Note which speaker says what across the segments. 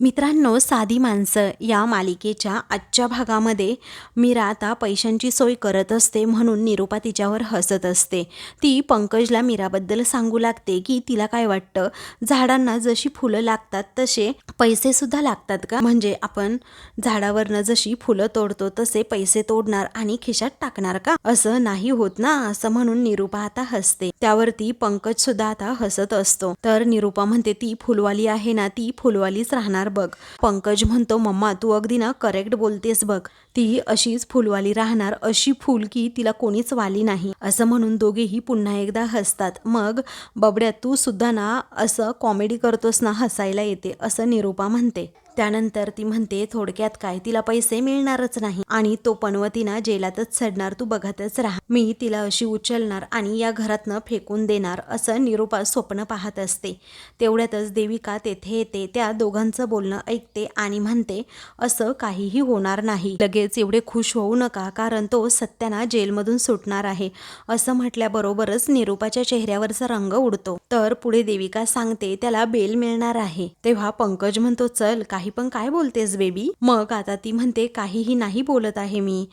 Speaker 1: मित्रांनो साधी माणसं या मालिकेच्या आजच्या भागामध्ये मीरा आता पैशांची सोय करत असते म्हणून निरूपा तिच्यावर हसत असते. ती पंकजला मीराबद्दल सांगू लागते की तिला काय वाटतं? झाडांना जशी फुलं लागतात तसे पैसे सुद्धा लागतात का? म्हणजे आपण झाडावरनं जशी फुलं तोडतो तसे पैसे तोडणार आणि खिशात टाकणार का? असं नाही होत ना असं म्हणून निरूपा आता हसते. त्यावरती पंकज सुद्धा आता हसत असतो. तर निरूपा म्हणते ती फुलवाली आहे ना ती फुलवालीच राहणार बघ. पंकज म्हणतो मम्मा तू अगदी ना करेक्ट बोलतेस बघ. तीही अशीच फुलवाली राहणार अशी फुल की तिला कोणीच वाली नाही. असं म्हणून दोघेही पुन्हा एकदा हसतात. मग बबड्या तू सुद्धा ना असं कॉमेडी करतोस ना हसायला येते असं निरूपा म्हणते. त्यानंतर ती म्हणते थोडक्यात काय? तिला पैसे मिळणारच नाही आणि तो पनवतीना जेलातच चढणार तू बघतच राहा. मी तिला अशी उचलणार आणि या घरातनं फेकून देणार असं निरूपा स्वप्न पाहत असते. तेवढ्यातच देविका तेथे येते त्या दोघांचं बोलणं ऐकते आणि म्हणते असं काहीही होणार नाही. लगेच एवढे खुश होऊ नका कारण तो सत्याना जेलमधून सुटणार आहे. असं म्हटल्याबरोबरच निरूपाच्या चेहऱ्यावरचा रंग उडतो. तर पुढे देविका सांगते त्याला बेल मिळणार आहे. तेव्हा पंकज म्हणतो चल काही पण काय बोलतेस बेबी मग आता ती म्हणते काहीही नाही बोलत आहे मी.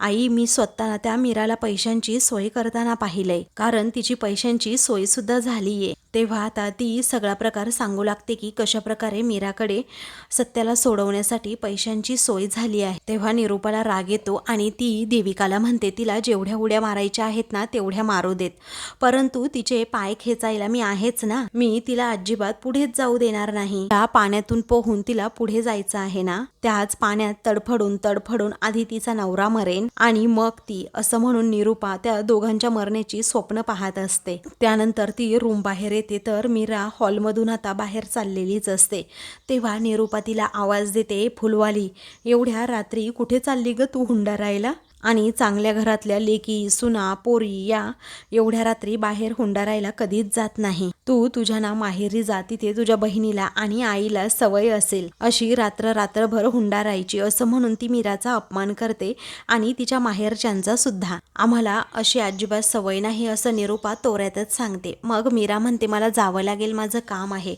Speaker 1: आई मी स्वतः त्या मीराला पैशांची सोय करताना पाहिलंय. कारण तिची पैशांची सोय सुद्धा झालीये. तेव्हा आता ती सगळा प्रकार सांगू लागते की कशा प्रकारे मीराकडे सत्याला सोडवण्यासाठी पैशांची सोय झाली आहे. तेव्हा निरूपाला राग येतो आणि ती देविकाला म्हणते तिला जेवढ्या उड्या मारायच्या आहेत ना तेवढ्या मारू देत. परंतु तिचे पाय खेचायला मी आहेच ना. मी तिला अजिबात पुढेच जाऊ देणार नाही. त्या पाण्यातून पोहून तिला पुढे जायचं आहे ना त्याच पाण्यात तडफडून तडफडून आधी तिचा नवरा मरेन आणि मग ती. असं म्हणून निरूपा त्या दोघांच्या मरण्याची स्वप्न पाहत असते. त्यानंतर ती रूम बाहेर येते तर मीरा हॉलमधून आता बाहेर चाललेलीच असते. तेव्हा निरूपा तिला आवाज देते फुलवाली एवढ्या रात्री कुठे चालली ग तू हुंडा राहायला? आणि चांगल्या घरातल्या लेकी सुना पोरी या एवढ्या रात्री बाहेर हुंडारायला कधीच जात नाही. तू तुझ्या ना माहेरी जा तिथे तुझ्या बहिणीला आणि आईला सवय असेल. अशी रात्र रात्रभर हुंडारायची असं म्हणून ती मीराचा अपमान करते आणि तिच्या माहेरच्यांचा सुद्धा. आम्हाला अशी अजिबात सवय नाही असं निरूपा तोऱ्यातच सांगते. मग मीरा म्हणते मला जावं लागेल माझं काम आहे.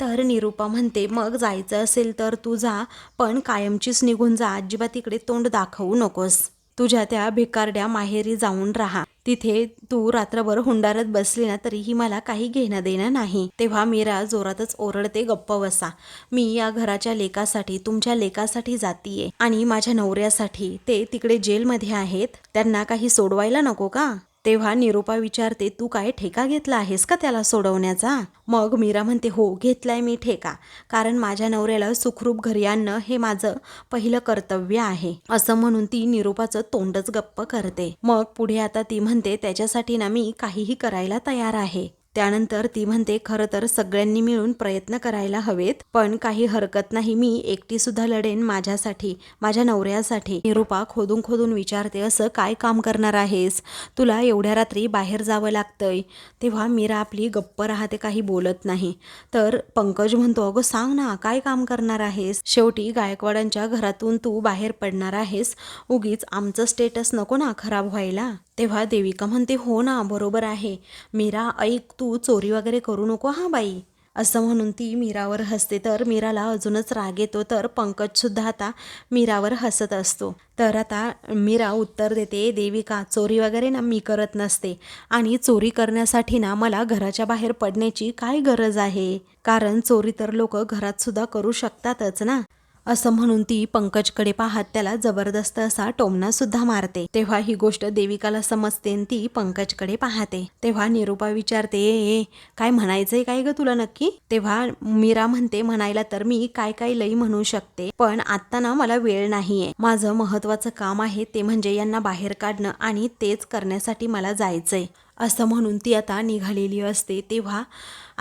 Speaker 1: तर निरूपा म्हणते मग जायचं असेल तर तू जा पण कायमचीच निघून जा अजिबात इकडे तोंड दाखवू नकोस. तुझ्या त्या भिकारड्या माहेरी जाऊन राहा. तिथे तू रात्रभर हुंडारत बसली ना तरीही मला काही घेणं देणं नाही. तेव्हा मीरा जोरातच ओरडते गप्प बसा. मी या घराच्या लेकासाठी तुमच्या लेकासाठी जातीये. आणि माझ्या नवऱ्यासाठी. ते तिकडे जेलमध्ये आहेत. त्यांना काही सोडवायला नको का? तेव्हा निरोपा विचारते तू काय ठेका घेतला आहेस का त्याला सोडवण्याचा? मग मीरा म्हणते हो घेतलाय मी ठेका. कारण माझ्या नवऱ्याला सुखरूप घरी आणणं हे माझं पहिलं कर्तव्य आहे. असं म्हणून ती निरोपाचं तोंडच गप्प करते. मग पुढे आता ती म्हणते त्याच्यासाठी ना मी काहीही करायला तयार आहे. त्यानंतर ती म्हणते खरं तर सगळ्यांनी मिळून प्रयत्न करायला हवेत पण काही हरकत नाही मी एकटी सुद्धा लढेन माझ्यासाठी माझ्या नवऱ्यासाठी. निरूपा खोदून खोदून विचारते असं काय काम करणार आहेस? तुला एवढ्या रात्री बाहेर जावं लागतंय. तेव्हा मीरा आपली गप्प राहते काही बोलत नाही. तर पंकज म्हणतो अगं सांग ना काय काम करणार आहेस? शेवटी गायकवाडांच्या घरातून तू बाहेर पडणार आहेस. उगीच आमचं स्टेटस नको ना खराब व्हायला. तेव्हा देविका म्हणते हो ना बरोबर आहे. मीरा ऐक तू चोरी वगैरे करू नको हा बाई. असं म्हणून ती मीरावर हसते. तर मीराला अजूनच राग येतो. तर पंकजसुद्धा आता मीरावर हसत असतो. तर आता मीरा उत्तर देते देविका चोरी वगैरे ना मी करत नसते. आणि चोरी करण्यासाठी ना मला घराच्या बाहेर पडण्याची काय गरज आहे? कारण चोरी तर लोक घरातसुद्धा करू शकतातच ना. असं म्हणून ती पंकजकडे पाहत त्याला जबरदस्त असा टोमना सुद्धा मारते. तेव्हा ही गोष्ट देविकाला समजते आणि ती पंकजकडे पाहते. तेव्हा निरूपा विचारते ए ए, काय म्हणायचंय काय ग तुला नक्की? तेव्हा मीरा म्हणते म्हणायला तर मी काय काय लई म्हणू शकते पण आता ना मला वेळ नाहीये. माझं महत्वाचं काम आहे ते म्हणजे यांना बाहेर काढणं आणि तेच करण्यासाठी मला जायचंय. असं म्हणून ती आता निघालेली असते. तेव्हा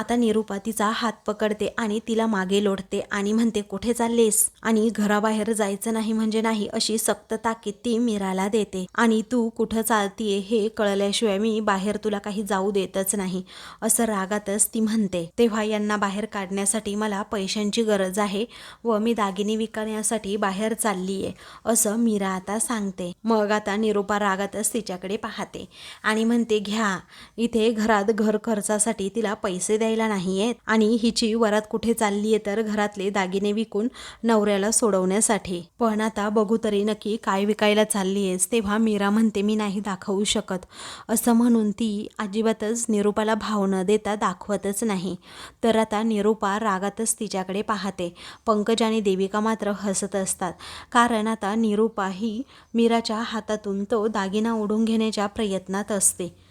Speaker 1: आता निरूपा तिचा हात पकडते आणि तिला मागे लोटते आणि म्हणते कुठे चाललेस? आणि घराबाहेर जायचं नाही म्हणजे नाही अशी सक्त ताकीद ती मीराला देते. आणि तू कुठं चालतीये हे कळल्याशिवाय मी बाहेर तुला काही जाऊ देतच नाही. असं रागातच ती म्हणते. तेव्हा यांना बाहेर काढण्यासाठी मला पैशांची गरज आहे व मी दागिने विकण्यासाठी बाहेर चाललीये असं मीरा आता सांगते. मग आता निरूपा रागातच तिच्याकडे पाहते आणि म्हणते घ्या. इथे घरात घर खर्चासाठी तिला पैसे द्यायचे द्यायला नाही आहेत आणि हिची वरात कुठे चालली आहे तर घरातले दागिने विकून नवऱ्याला सोडवण्यासाठी. पण आता बघू तरी नक्की काय विकायला चालली आहेस तेव्हा मीरा म्हणते मी नाही दाखवू शकत. असं म्हणून ती अजिबातच निरूपाला भाव न देता दाखवतच नाही. तर आता निरूपा रागातच तिच्याकडे पाहते. पंकज आणि देविका मात्र हसत असतात. कारण आता निरूपा ही मीराच्या हातातून तो दागिना ओढून घेण्याच्या प्रयत्नात असते.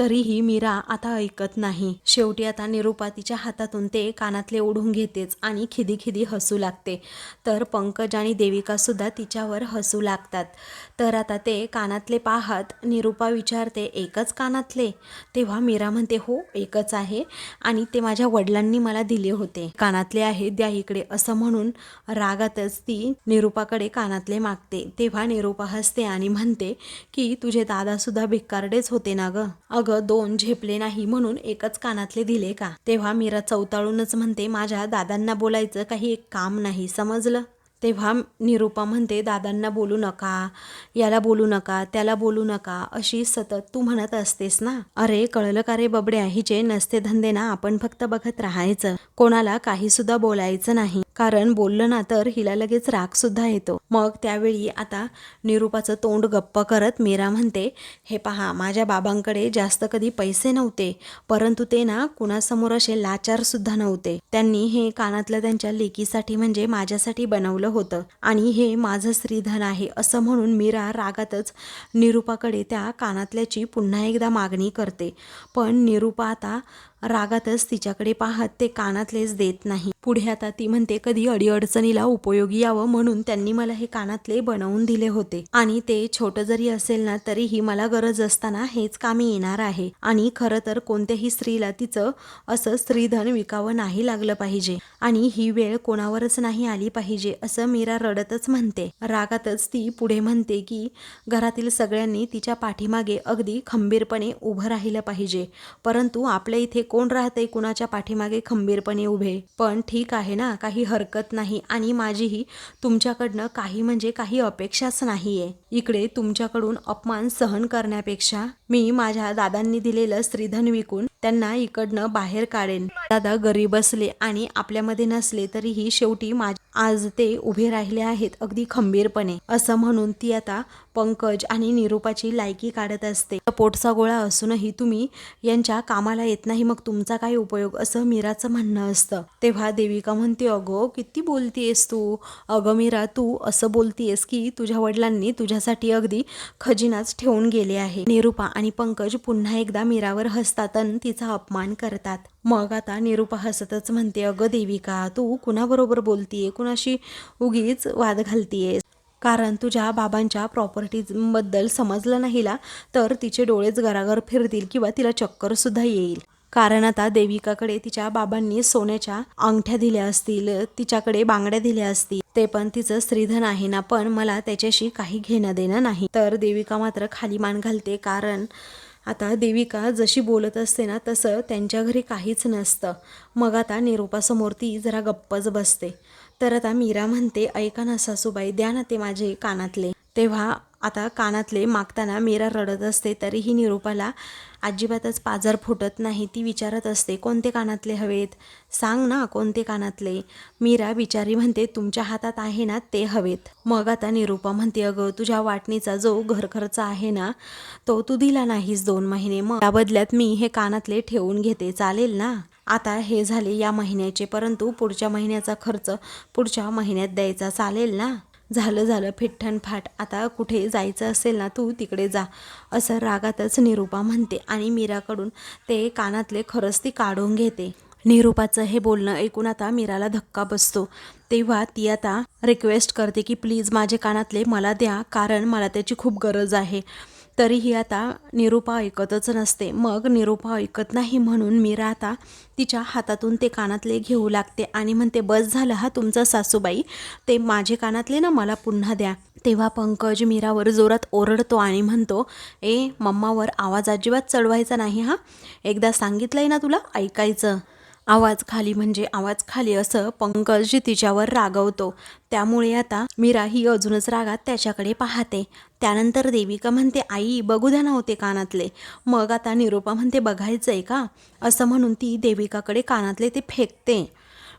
Speaker 1: तरीही मीरा आता ऐकत नाही. शेवटी आता निरुपा तिच्या हातातून ते कानातले ओढून घेतेच आणि खिदी खिदी हसू लागते. तर पंकज आणि देविका सुद्धा तिच्यावर हसू लागतात. तर आता ते कानातले पाहत निरुपा विचारते एकच कानातले? तेव्हा मीरा म्हणते हो एकच आहे आणि ते माझ्या वडिलांनी मला दिले होते. कानातले आहे द्या इकडे असं म्हणून रागातच ती निरुपाकडे कानातले मागते. तेव्हा निरुपा हसते आणि म्हणते की तुझे दादा सुद्धा होते ना ग? अगं दोन झेपले नाही म्हणून एकच कानातले दिले का? तेव्हा मीरा चौताळूनच म्हणते माझ्या दादांना बोलायचं काही एक काम नाही समजलं? तेव्हा निरूपा म्हणते दादांना बोलू नका याला बोलू नका त्याला बोलू नका अशी सतत तू म्हणत असतेस ना? अरे कळलं का रे बबड्या हिचे नसते धंदे ना आपण फक्त बघत राहायचं. कोणाला काही सुद्धा बोलायचं नाही. कारण बोललं ना तर हिला लगेच राग सुद्धा येतो. मग त्यावेळी आता निरूपाचं तोंड गप्प करत मीरा म्हणते हे पहा माझ्या बाबांकडे जास्त कधी पैसे नव्हते परंतु ते ना कुणासमोर असे लाचार सुद्धा नव्हते. त्यांनी हे कानातलं त्यांच्या लेकीसाठी म्हणजे माझ्यासाठी बनवलं होतं. आणि हे माझं श्रीधन आहे असं म्हणून मीरा रागातच निरूपाकडे त्या कानातल्याची पुन्हा एकदा मागणी करते. पण निरूपा आता रागातच तिच्याकडे पाहत ते कानातलेच देत नाही. पुढे आता ती म्हणते कधी अडीअडचणीला उपयोगी यावं म्हणून त्यांनी मला हे कानातले बनवून दिले होते. आणि ते छोटं जरी असेल ना तरीही मला गरज असताना हेच कामी येणार आहे. आणि खरं तर कोणत्याही स्त्रीला तिचं असं स्त्रीधन विकावं नाही लागलं पाहिजे. आणि ही वेळ कोणावरच नाही आली पाहिजे असं मीरा रडतच म्हणते. रागातच ती पुढे म्हणते की घरातील सगळ्यांनी तिच्या पाठीमागे अगदी खंबीरपणे उभं राहिलं पाहिजे. परंतु आपल्या इथे कोण राहतंय कुणाच्या पाठीमागे खंबीरपणे उभे. पण ठीक आहे ना काही हरकत नाही आणि माझीही तुमच्याकडनं काही म्हणजे काही अपेक्षाच नाहीये. इकडे तुमच्याकडून अपमान सहन करण्यापेक्षा मी माझ्या दादांनी दिलेलं स्त्रीधन विकून त्यांना इकडनं बाहेर काढेन. दादा गरीब असले आणि आपल्यामध्ये नसले तरीही शेवटी माझ आज ते उभे राहिले आहेत अगदी खंबीरपणे. असं म्हणून ती आता पंकज आणि निरूपाची लायकी काढत असते. पोटचा गोळा असूनही तुम्ही यांच्या कामाला येत नाही मग तुमचा काय उपयोग? असं मीराचं म्हणणं असतं. तेव्हा देविका म्हणते अगो किती बोलतीयस तू? अगं मीरा तू असं बोलतीयस की तुझ्या वडिलांनी तुझ्यासाठी अगदी खजिनाच ठेवून गेले आहे. निरूपा आणि पंकज पुन्हा एकदा मीरावर हसतात आणि तिचा अपमान करतात. मग आता निरूपा हसतच म्हणते अगं देविका तू कुणाबरोबर बोलतीये? कुणाशी उगीच वाद घालतीयेस? कारण तुझ्या बाबांच्या प्रॉपर्टीबद्दल समजलं नाहीला तर तिचे डोळेच घराघर फिरतील किंवा तिला चक्करसुद्धा येईल. कारण आता देविकाकडे तिच्या बाबांनी सोन्याच्या अंगठ्या दिल्या असतील तिच्याकडे बांगड्या दिल्या असतील. ते पण तिचं स्त्रीधन आहे ना पण मला त्याच्याशी काही घेणं देणं नाही. तर देविका मात्र खाली मान घालते कारण आता देविका जशी बोलत असते ना तसं त्यांच्या घरी काहीच नसतं. मग आता निरूपासमोर ती जरा गप्पच बसते. तर आता मीरा म्हणते ऐका ना सासूबाई द्या ना ते माझे कानातले. तेव्हा आता कानातले मागताना मीरा रडत असते तरीही निरूपाला अजिबातच पाजर फुटत नाही. ती विचारत असते कोणते कानातले हवेत? सांग ना कोणते कानातले? मीरा बिचारी म्हणते तुमच्या हातात आहे ना ते हवेत. मग आता निरूपा म्हणते अगं तुझ्या वाटणीचा जो घरखर्च आहे ना तो तू दिला नाहीस दोन महिने. मग त्या बदल्यात मी हे कानातले ठेवून घेते. चालेल ना? आता हे झाले या महिन्याचे परंतु पुढच्या महिन्याचा खर्च पुढच्या महिन्यात द्यायचा चालेल ना? झालं झालं फिठ्ठण फाट. आता कुठे जायचं असेल ना तू तिकडे जा असं रागातच निरूपा म्हणते आणि मीराकडून ते कानातले खरंच ती काढून घेते. निरूपाचं हे बोलणं ऐकून आता मीराला धक्का बसतो. तेव्हा ती आता रिक्वेस्ट करते की प्लीज माझे कानातले मला द्या कारण मला त्याची खूप गरज आहे. तरीही आता निरूपा ऐकतच नसते. मग निरूपा ऐकत नाही म्हणून मीरा आता तिच्या हातातून ते कानातले घेऊ लागते आणि म्हणते बस झालं हा तुमचा सासूबाई. ते माझे कानातले ना मला पुन्हा द्या. तेव्हा पंकज मीरावर जोरात ओरडतो आणि म्हणतो ए मम्मावर आवाज अजिबात चढवायचा नाही हा. एकदा सांगितलंय ना तुला ऐकायचं. आवाज खाली म्हणजे आवाज खाली असं पंकज तिच्यावर रागवतो. त्यामुळे आता मीरा ही अजूनच रागात त्याच्याकडे पाहते. त्यानंतर देविका म्हणते आई बघू द्या नव्हते हो कानातले. मग आता निरूपा म्हणते बघायचं आहे का? असं म्हणून ती देविकाकडे कानातले ते फेकते.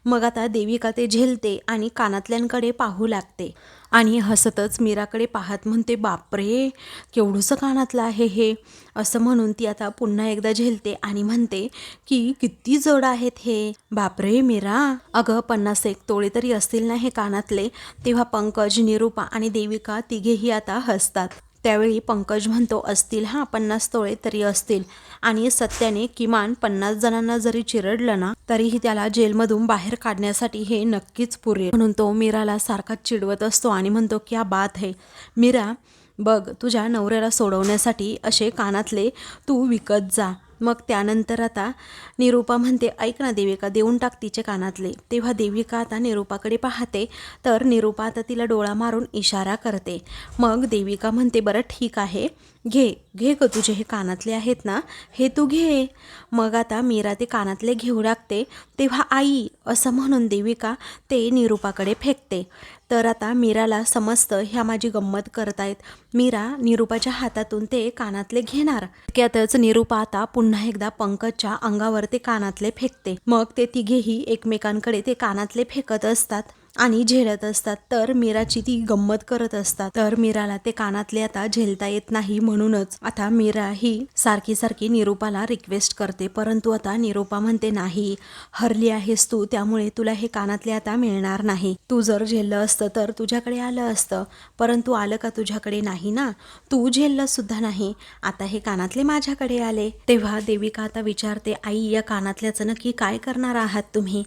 Speaker 1: मग आता देविका ते झेलते आणि कानातल्यांकडे पाहू लागते. आणि हसतच मीराकडे पाहत म्हणते बापरे केवढंसं कानातलं आहे हे. असं म्हणून ती आता पुन्हा एकदा झेलते आणि म्हणते की किती जड आहेत हे. बापरे मीरा अगं पन्नास एक तोळे तरी असतील ना हे कानातले. तेव्हा पंकज निरूपा आणि देविका तिघेही आता हसतात. त्यावेळी पंकज म्हणतो असतील हां पन्नास तोळे तरी असतील. आणि सत्याने किमान पन्नास जणांना जरी चिरडलं ना तरीही त्याला जेलमधून बाहेर काढण्यासाठी हे नक्कीच पुरेल. म्हणून तो मीराला सारखा चिडवत असतो आणि म्हणतो की हा बात है. मीरा बघ तुझ्या नवऱ्याला सोडवण्यासाठी असे कानातले तू विकत जा. मग त्यानंतर आता निरूपा म्हणते ऐक ना देविका देऊन टाक तिचे कानातले. तेव्हा देविका आता निरूपाकडे पाहते तर निरूपा आता तिला डोळा मारून इशारा करते. मग देविका म्हणते बरं ठीक आहे. घे घे ग तुझे हे कानातले आहेत ना हे तू घे. मग आता मीरा ते कानातले घेऊ लागते तेव्हा आई असं म्हणून देविका ते निरूपाकडे फेकते. तर आता मीराला समजतं ह्या माझी गंमत करतायत. मीरा निरूपाच्या हातातून ते कानातले घेणार. त्यातच निरूपा आता पुन्हा एकदा पंकजच्या अंगावर ते कानातले फेकते. मग ते तिघेही एकमेकांकडे ते कानातले फेकत असतात. आणि झेलत असतात. तर मीराची ती गंमत करत असतात. तर मीराला ते कानातले आता झेलता येत नाही म्हणूनच आता मीरा ही सारखी सारखी निरूपाला रिक्वेस्ट करते. परंतु आता निरूपा म्हणते नाही हरली आहेस तू त्यामुळे तुला हे कानातले आता मिळणार नाही. तू जर झेललं असतं तर तुझ्याकडे आलं असतं. परंतु आलं का तुझ्याकडे नाही ना? तू झेललं सुद्धा नाही. आता हे कानातले माझ्याकडे आले. तेव्हा देविका आता विचारते आई या कानातल्याचं नक्की काय करणार आहात तुम्ही?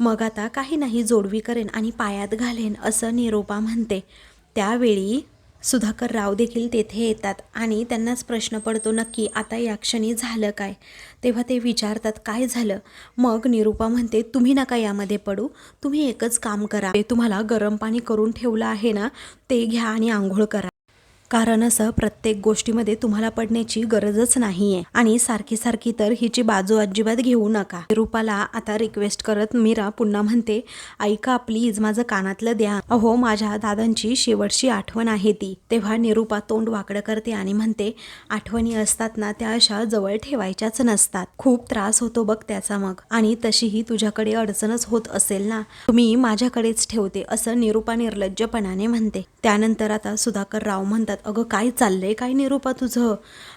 Speaker 1: मग आता काही नाही जोडवी करेन आणि पायात घालेन असं निरोपा म्हणते. त्यावेळी सुधाकर राव देखील तेथे येतात आणि त्यांनाच प्रश्न पडतो नक्की आता या क्षणी झालं काय? तेव्हा ते विचारतात काय झालं? मग निरूपा म्हणते तुम्ही नका यामध्ये पडू. तुम्ही एकच काम करा. ते तुम्हाला गरम पाणी करून ठेवलं आहे ना ते घ्या आणि आंघोळ करा. कारण असं प्रत्येक गोष्टीमध्ये तुम्हाला पडण्याची गरजच नाहीये. आणि सारखी सारखी तर हिची बाजू अजिबात घेऊ नका. रूपाला आता रिक्वेस्ट करत मीरा पुन्हा म्हणते ऐका प्लीज माझं कानातलं द्या. अहो माझ्या दादांची शेवटची आठवण आहे ती. तेव्हा निरूपा तोंड वाकडं करते आणि म्हणते आठवणी असतात ना त्या अशा जवळ ठेवायच्याच नसतात. खूप त्रास होतो बघ त्याचा मग. आणि तशीही तुझ्याकडे अडचणच होत असेल ना तुम्ही माझ्याकडेच ठेवते असं निरूपा निर्लज्जपणाने म्हणते. त्यानंतर आता सुधाकर राव म्हणतात अगं काय चाललंय? काय निरूपा तुझं?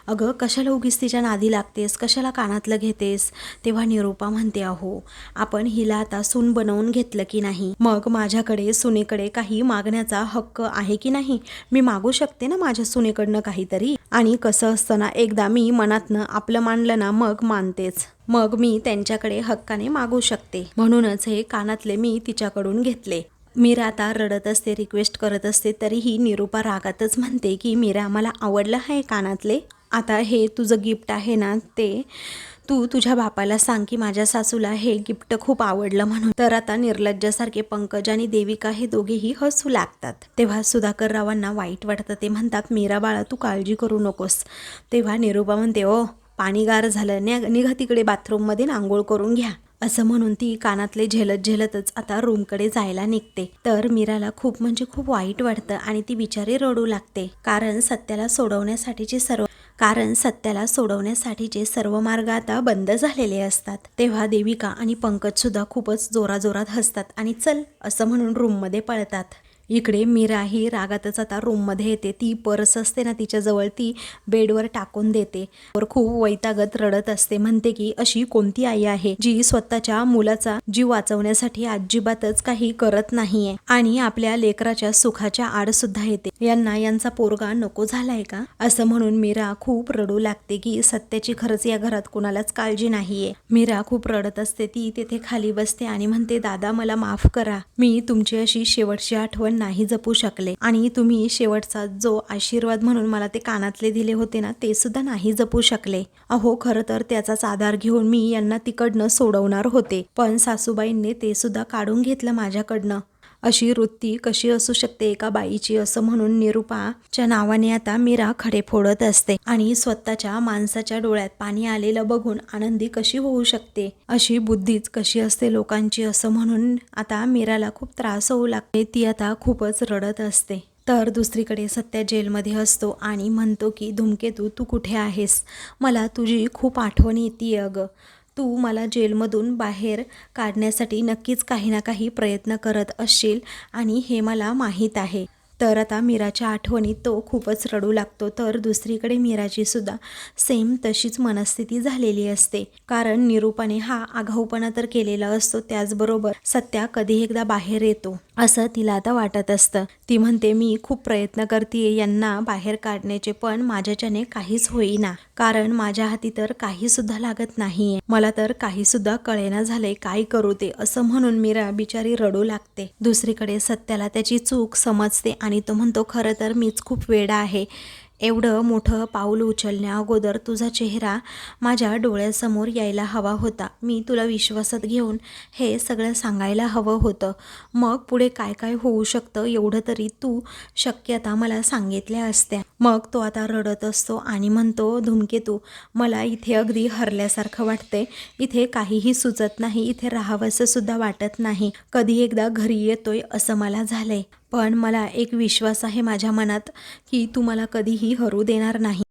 Speaker 1: अगं कशाला उगीच तिच्या नादी लागतेस? कशाला कानातलं घेतेस? तेव्हा निरूपा म्हणते अहो आपण हिला आता सून बनवून घेतलं की नाही? मग माझ्याकडे सुनेकडे काही मागण्याचा हक्क आहे की नाही? मी मागू शकते ना माझ्या सुनेकडनं काहीतरी? आणि कसं असतं ना एकदा मी मनातनं आपलं मानलं ना मग मानतेच. मग मी त्यांच्याकडे हक्काने मागू शकते. म्हणूनच हे कानातले मी तिच्याकडून घेतले. मीरा आता रडत असते रिक्वेस्ट करत असते तरीही निरूपा रागातच म्हणते की मीरा मला आवडलं आहे कानातले. आता हे तुझं गिफ्ट आहे ना ते तू तुझ्या बापाला सांग की माझ्या सासूला हे गिफ्ट खूप आवडलं म्हणून. तर आता निर्लज्जासारखे पंकज आणि देविका हे दोघेही हसू लागतात. तेव्हा सुधाकर रावांना वाईट वाटतं. ते म्हणतात मीरा बाळा तू काळजी करू नकोस. तेव्हा निरूपा म्हणते ओ पाणी गार झालं. निघा तिकडे बाथरूममध्ये आंघोळ करून घ्या. असं म्हणून ती कानातले झेलत झेलतच आता रूमकडे जायला निघते. तर मीराला खूप म्हणजे खूप वाईट वाटतं आणि ती बिचारी रडू लागते. कारण सत्याला सोडवण्यासाठीचे सर्व कारण सत्याला सोडवण्यासाठीचे सर्व मार्ग आता बंद झालेले असतात. तेव्हा देविका आणि पंकज सुद्धा खूपच जोराजोरात हसतात आणि चल असं म्हणून रूममध्ये पळतात. इकडे मीरा ही रागातच आता रूममध्ये येते. ती पर्स असते ना तिच्याजवळ ती बेडवर टाकून देते. वर खूप वैतागत रडत असते. म्हणते की अशी कोणती आई आहे जी स्वतःच्या मुलाचा जीव वाचवण्यासाठी अजिबातच काही करत नाहीये आणि आपल्या लेकराच्या सुखाच्या आड सुद्धा येते. यांना यांचा पोरगा नको झालाय का? असं म्हणून मीरा खूप रडू लागते की सत्याची खरंच या घरात कोणालाच काळजी नाहीये. मीरा खूप रडत असते. ती तेथे खाली बसते आणि म्हणते दादा मला माफ करा. मी तुमची अशी शेवटची आठवण नाही जपू शकले. आणि तुम्ही शेवटचा जो आशीर्वाद म्हणून मला ते कानातले दिले होते ना ते सुद्धा नाही जपू शकले. अहो खरं तर त्याचाच आधार घेऊन मी यांना तिकडनं सोडवणार होते. पण सासूबाईंनी ते सुद्धा काढून घेतलं माझ्याकडनं. अशी वृत्ती कशी असू शकते एका बाईची असं म्हणून निरुपाच्या नावाने आता मीरा खडे फोडत असते. आणि स्वतःच्या माणसाच्या डोळ्यात पाणी आलेलं बघून आनंदी कशी होऊ शकते? अशी बुद्धीच कशी असते लोकांची असं म्हणून आता मीराला खूप त्रास होऊ लागते. ती आता खूपच रडत असते. तर दुसरीकडे सत्या जेलमध्ये असतो आणि म्हणतो की धूमकेतू तू कुठे आहेस? मला तुझी खूप आठवण येते अगं. तू मला जेलमधून बाहेर काढण्यासाठी नक्कीच काही ना काही प्रयत्न करत असशील आणि हे मला माहीत आहे. तर आता मीराच्या आठवणीत तो खूपच रडू लागतो. तर दुसरीकडे मीराची सुद्धा सेम तशीच मनस्थिती झालेली असते. कारण निरूपाने हा आघाऊपणा तर केलेला असतो त्याचबरोबर सत्या कधी एकदा बाहेर येतो असं तिला आता वाटत असतं. ती म्हणते मी खूप प्रयत्न करते यांना बाहेर काढण्याचे पण माझ्याच्याने काहीच होईना. कारण माझ्या हाती तर काही सुद्धा लागत नाहीये. मला तर काही सुद्धा कळेना झालंय काय करू ते? असं म्हणून मीरा बिचारी रडू लागते. दुसरीकडे सत्याला त्याची चूक समजते आणि तो म्हणतो खरं तर मीच खूप वेडा आहे. एवढं मोठं पाऊल उचलण्या अगोदर तुझा चेहरा माझ्या डोळ्यासमोर यायला हवा होता. मी तुला विश्वासात घेऊन हे सगळं सांगायला हवं होतं. मग पुढे काय काय होऊ शकतं एवढं तरी तू शक्यता मला सांगितल्या असत्या. मग तो आता रडत असतो आणि म्हणतो धुमकेतू मला इथे अगदी हरल्यासारखं वाटते इथे काहीही सुचत नाही इथे राहावंसं सुद्धा वाटत नाही. कधी एकदा घरी येतोय असं मला झालंय. पण मला एक विश्वास आहे माझ्या मनात की तू मला कधीही हरू देणार नाही.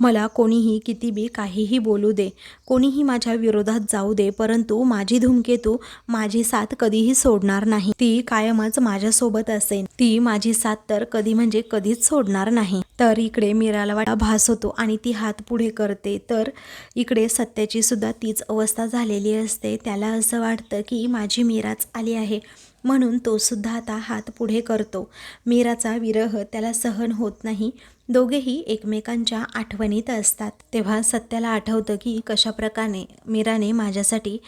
Speaker 1: मला कोणीही किती बी काहीही बोलू दे कोणीही माझ्या विरोधात जाऊ दे परंतु माझी धूमकेतू माझी साथ कधीही सोडणार नाही. ती कायमच माझ्यासोबत असेल ती माझी साथ तर कधी म्हणजे कधीच सोडणार नाही. तर इकडे मीराला वाटा भास होतो आणि ती हात पुढे करते. तर इकडे सत्याची सुद्धा तीच अवस्था झालेली असते. त्याला असं वाटतं की माझी मीराच आली आहे. म्हणून तो सुद्धा आता हात पुढे करतो. मीराचा विरह त्याला सहन होत नाही. दोघेही एकमेकांच्या आठवणीत असतात. तेव्हा सत्याला आठवतं की कशाप्रकारे मीराने माझ्यासाठी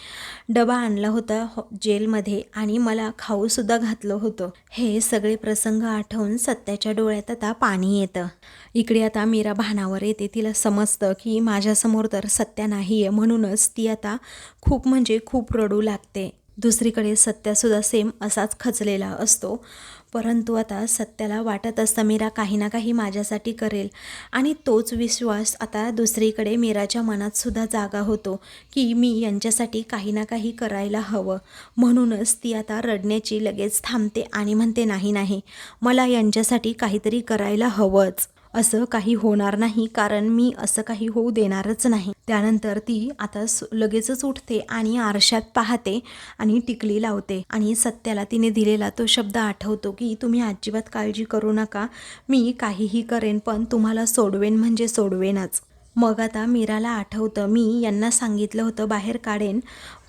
Speaker 1: डबा आणला होता हॉ- जेलमध्ये आणि मला खाऊसुद्धा घातलं होतं. हे सगळे प्रसंग आठवून सत्याच्या डोळ्यात आता पाणी येतं. इकडे आता मीरा भानावर येते. तिला समजतं की माझ्यासमोर तर सत्या नाही आहे म्हणूनच ती आता खूप म्हणजे खूप रडू लागते. दुसरीकडे सत्यासुद्धा सेम असाच खचलेला असतो. परंतु आता सत्याला वाटत असतं मीरा काही ना काही माझ्यासाठी करेल. आणि तोच विश्वास आता दुसरीकडे मीराच्या मनातसुद्धा जागा होतो की मी यांच्यासाठी काही ना काही करायला हवं. म्हणूनच ती आता रडण्याची लगेच थांबते आणि म्हणते नाही नाही. मला यांच्यासाठी काहीतरी करायला हवंच. असं काही होणार नाही कारण मी असं काही होऊ देणारच नाही. त्यानंतर ती आता लगेचच उठते आणि आरशात पाहते आणि टिकली लावते. आणि सत्याला तिने दिलेला तो शब्द आठवतो की तुम्ही अजिबात काळजी करू नका. मी काहीही करेन पण तुम्हाला सोडवेन म्हणजे सोडवेनच. मग आता मीराला आठवतं. मी यांना सांगितलं होतं बाहेर काढेन.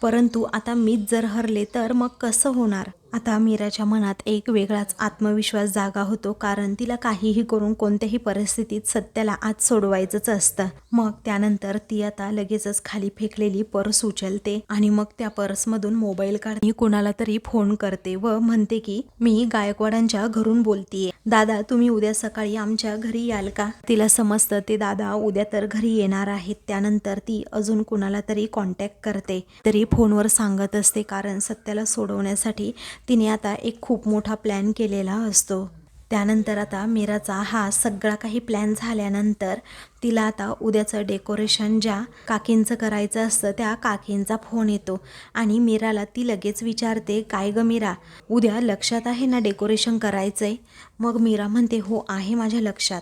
Speaker 1: परंतु आता मीच जर हरले तर मग कसं होणार? आता मीराच्या मनात एक वेगळाच आत्मविश्वास जागा होतो कारण तिला काहीही करून कोणत्याही परिस्थितीत सत्याला आज सोडवायचंच असतं. मग त्यानंतर ती आता लगेचच खाली फेकलेली पर्स उचलते आणि मग त्या पर्समधून मोबाईल काढते. कुणाला तरी फोन करते व म्हणते की मी गायकवाडांच्या घरून बोलतीये. दादा तुम्ही उद्या सकाळी आमच्या घरी याल का? तिला समजतं ते दादा उद्या तर घरी येणार आहेत. त्यानंतर ती अजून कुणाला तरी कॉन्टॅक्ट करते. तरी फोनवर सांगत असते कारण सत्याला सोडवण्यासाठी तिने आता एक खूप मोठा प्लॅन केलेला असतो. त्यानंतर आता मीराचा हा सगळा काही प्लॅन झाल्यानंतर तिला आता उद्याचं डेकोरेशन ज्या काकींचं करायचं असतं त्या काकींचा फोन येतो आणि मीराला ती लगेच विचारते काय ग मीरा उद्या लक्षात आहे ना डेकोरेशन करायचं आहे मग मीरा म्हणते हो आहे माझ्या लक्षात.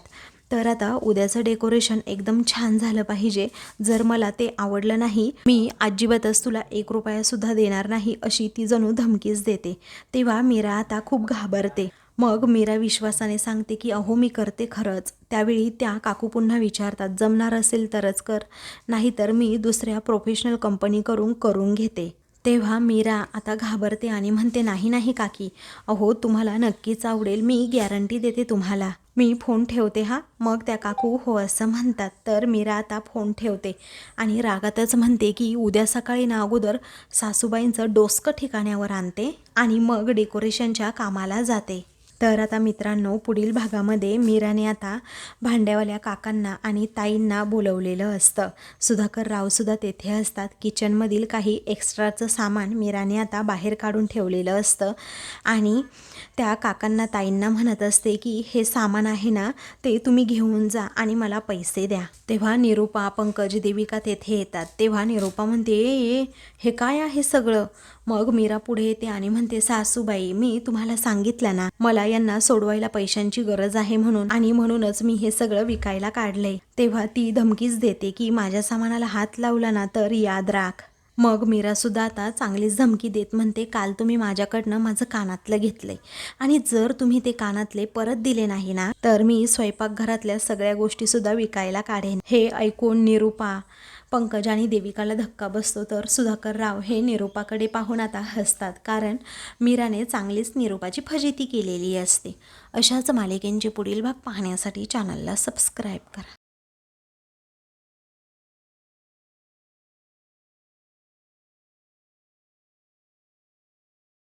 Speaker 1: तर आता उद्याचं डेकोरेशन एकदम छान झालं पाहिजे. जर मला ते आवडलं नाही मी अजिबातच तुला एक रुपयासुद्धा देणार नाही अशी ती जणू धमकीच देते. तेव्हा मीरा आता खूप घाबरते. मग मीरा विश्वासाने सांगते की अहो मी करते खरंच. त्यावेळी त्या काकू पुन्हा विचारतात जमणार असेल तरच कर नाहीतर मी दुसऱ्या प्रोफेशनल कंपनीकडून करून घेते. तेव्हा मीरा आता घाबरते आणि म्हणते नाही नाही काकी. अहो तुम्हाला नक्कीच आवडेल. मी गॅरंटी देते तुम्हाला. मी फोन ठेवते हा. मग त्या काकू हो असं म्हणतात. तर मीरा आता फोन ठेवते आणि रागातच म्हणते की उद्या सकाळी ना अगोदर सासूबाईंचं डोसकं ठिकाण्यावर आणते आणि मग डेकोरेशनच्या कामाला जाते. तर आता मित्रांनो पुढील भागामध्ये मीराने आता भांड्यावाल्या काकांना आणि ताईंना बोलवलेलं असतं. सुधाकर रावसुद्धा तेथे असतात. किचनमधील काही एक्स्ट्राचं सामान मीराने आता बाहेर काढून ठेवलेलं असतं आणि त्या काकांना ताईंना म्हणत असते की हे सामान आहे ना ते तुम्ही घेऊन जा आणि मला पैसे द्या. तेव्हा निरूपा पंकज देविका तेथे येतात. तेव्हा निरूपा म्हणते ए हे काय आहे सगळं? मग मीरा पुढे येते आणि म्हणते सासूबाई मी तुम्हाला सांगितलं ना मला यांना सोडवायला पैशांची गरज आहे म्हणून आणि म्हणूनच मी हे सगळं विकायला काढलंय. तेव्हा ती धमकीच देते की माझ्या सामानाला हात लावला ना तर याद राख. मग मीरा सुद्धा आता चांगलीच धमकी देत म्हणते काल तुम्ही माझ्याकडनं माझं कानातलं घेतलंय आणि जर तुम्ही ते कानातले परत दिले नाही ना तर मी स्वयंपाकघरातल्या सगळ्या गोष्टी सुद्धा विकायला काढेन. हे ऐकून निरूपा पंकज आणि देविकाला धक्का बसतो तर सुधाकर राव हे निरूपाकडे पाहून आता हसतात कारण मीराने चांगलीच निरूपाची फजिती केलेली असते. अशाच मालिकेंचे पुढील भाग पाहण्यासाठी चॅनलला सबस्क्राईब करा.